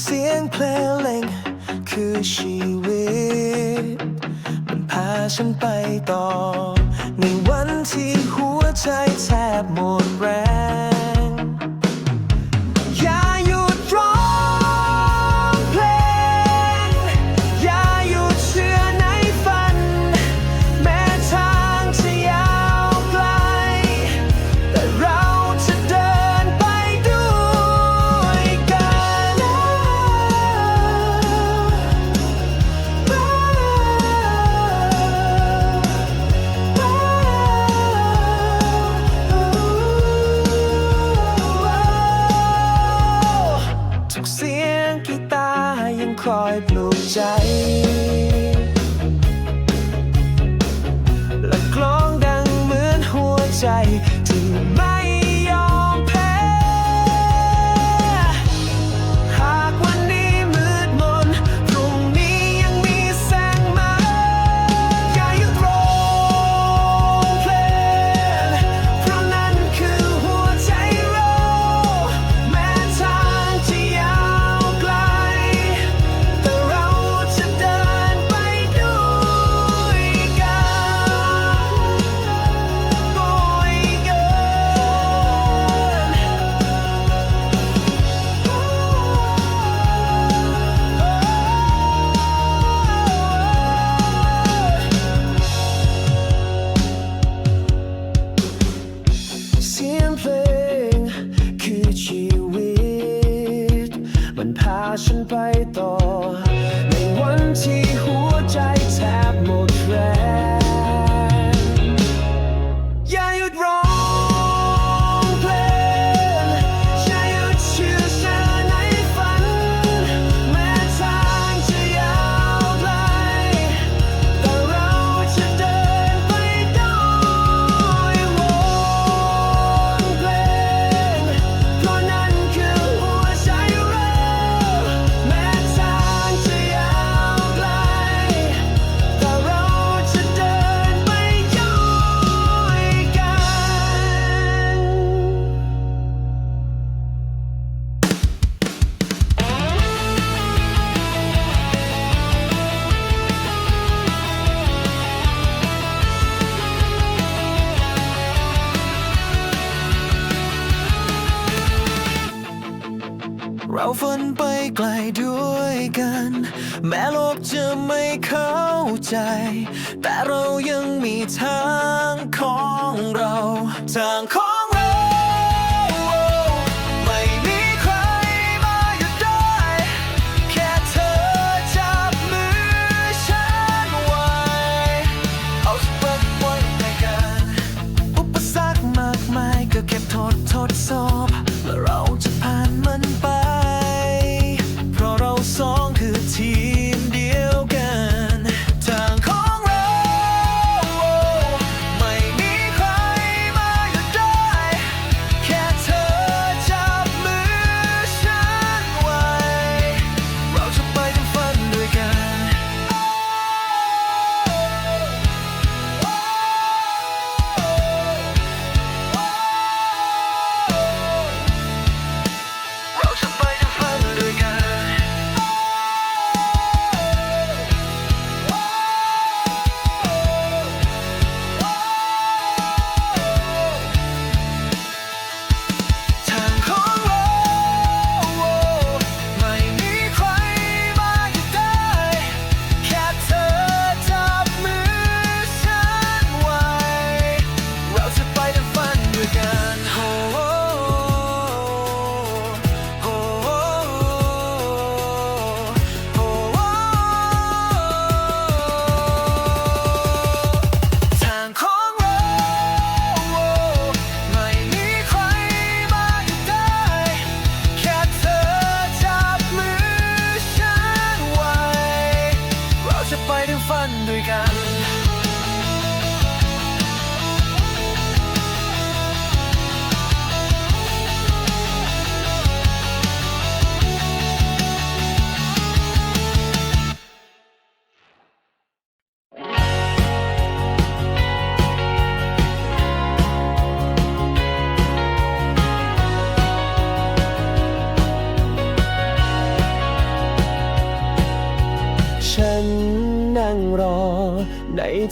เสียงเพลงคือชีวิต มันพาฉันไปต่อ ในวันที่หัวใจแทบหมดแรง แม้โลกจะไม่เข้าใจ แต่เรายังมีทางของเรา ทางของ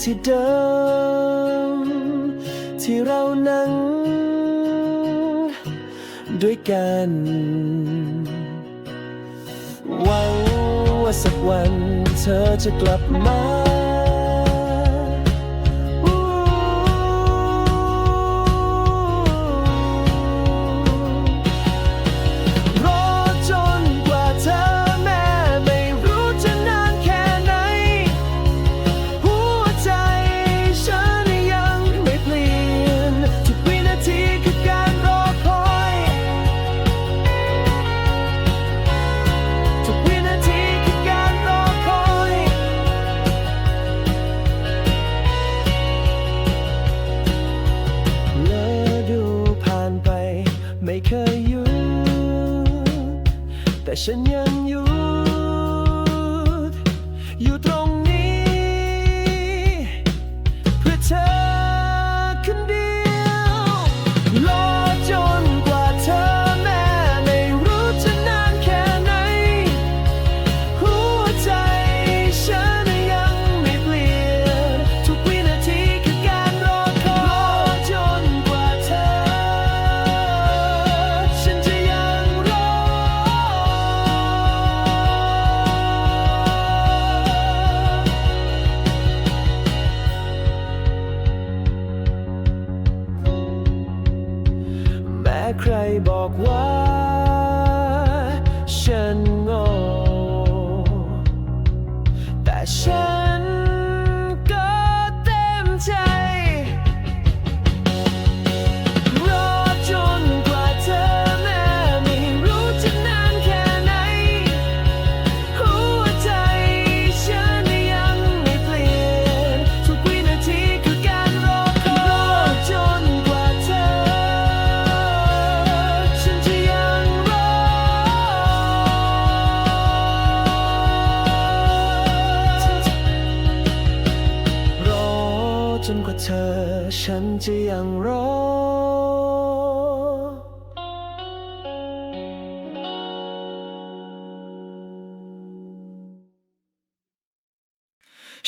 ที่เดิม ที่เรานั่งด้วยกัน หวังว่าสักวันเธอจะกลับมา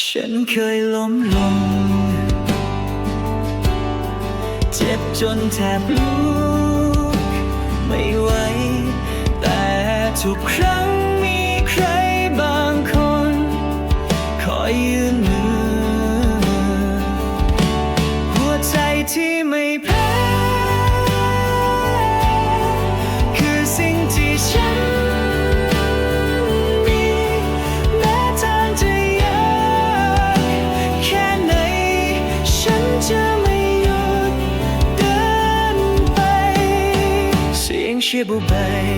ฉันเคยล้มลง เจ็บจนแทบลุกไม่ไหวแต่ทุกครั้ง บุเบย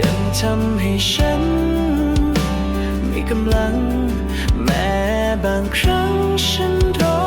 ยังทำให้ฉัน มีกำลัง แม้บางครั้งฉันท้อ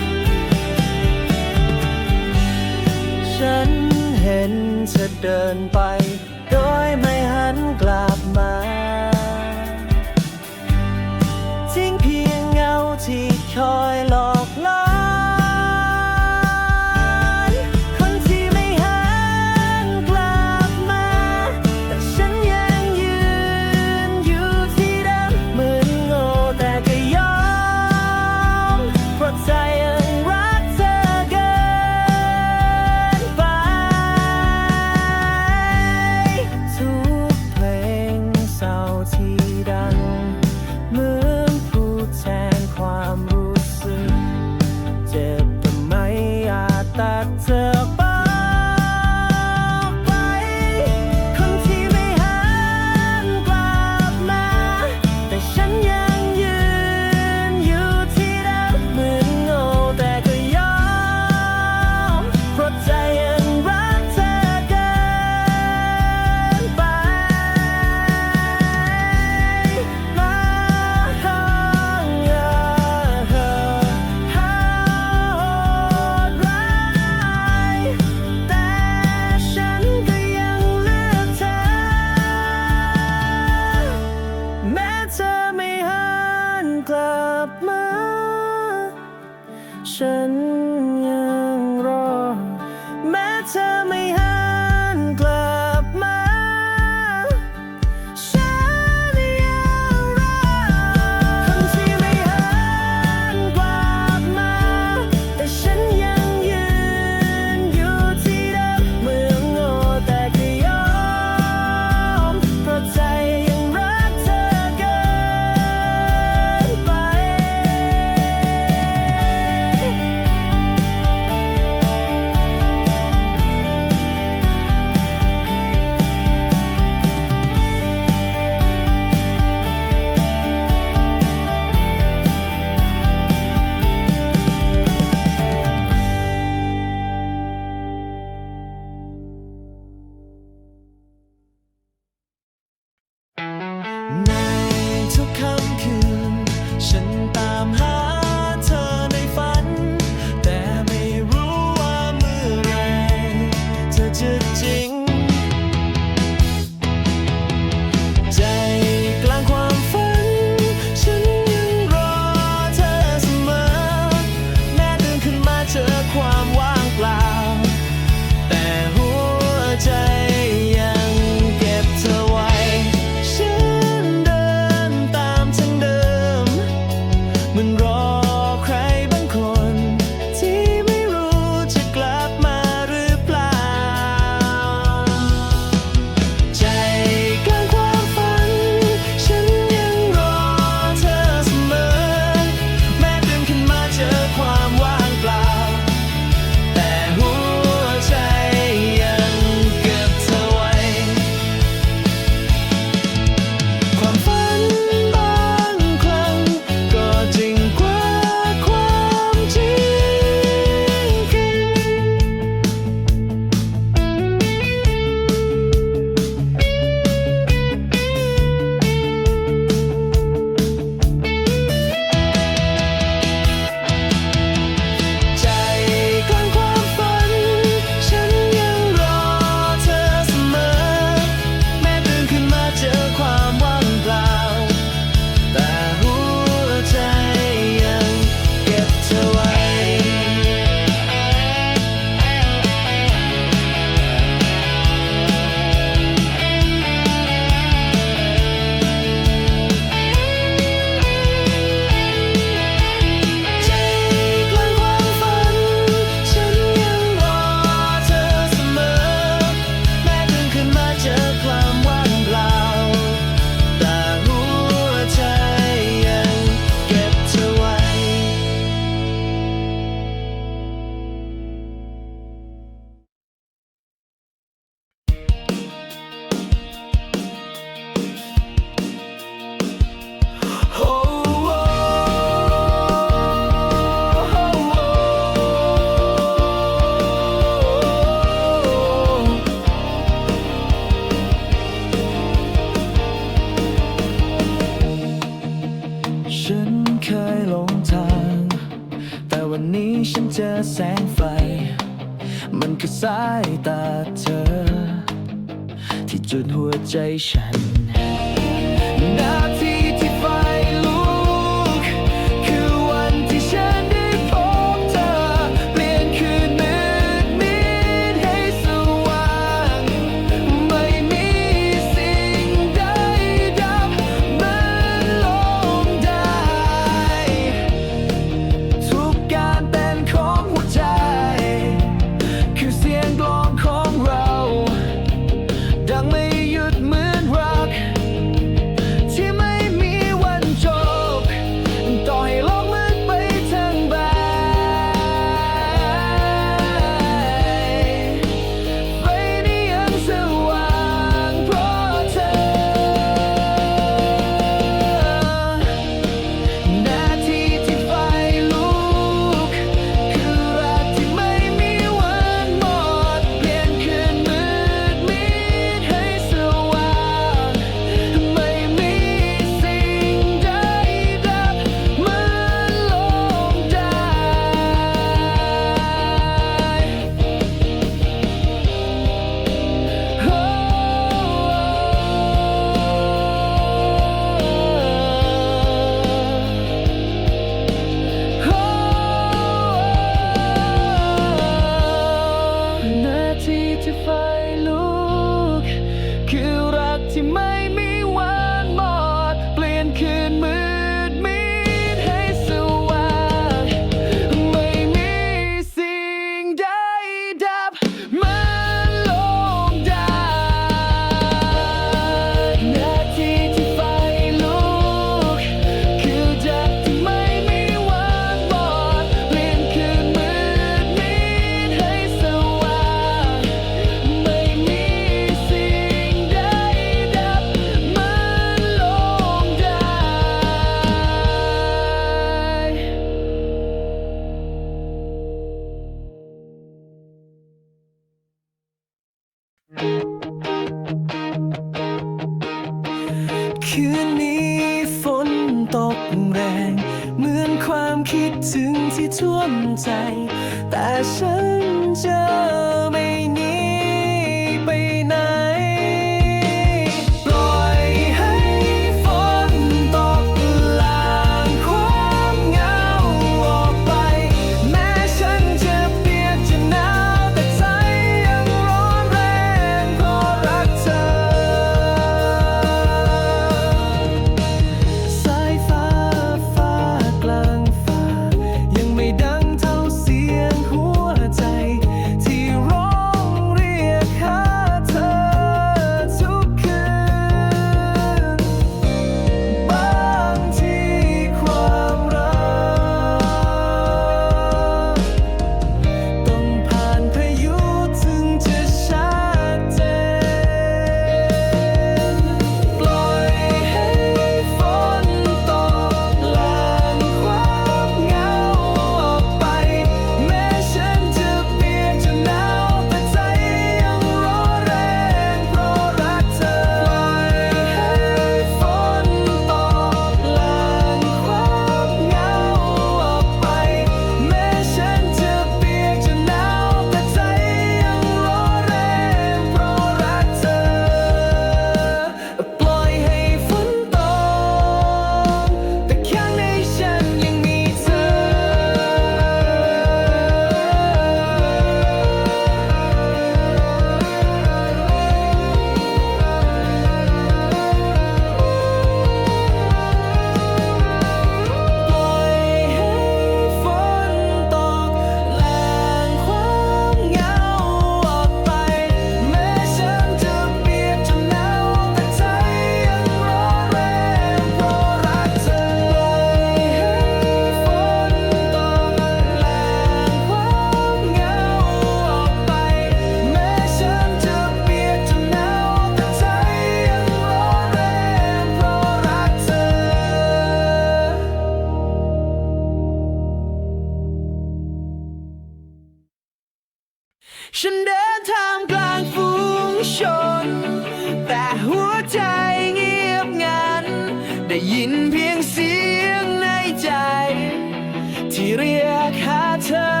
ที่เรียกหาเธอ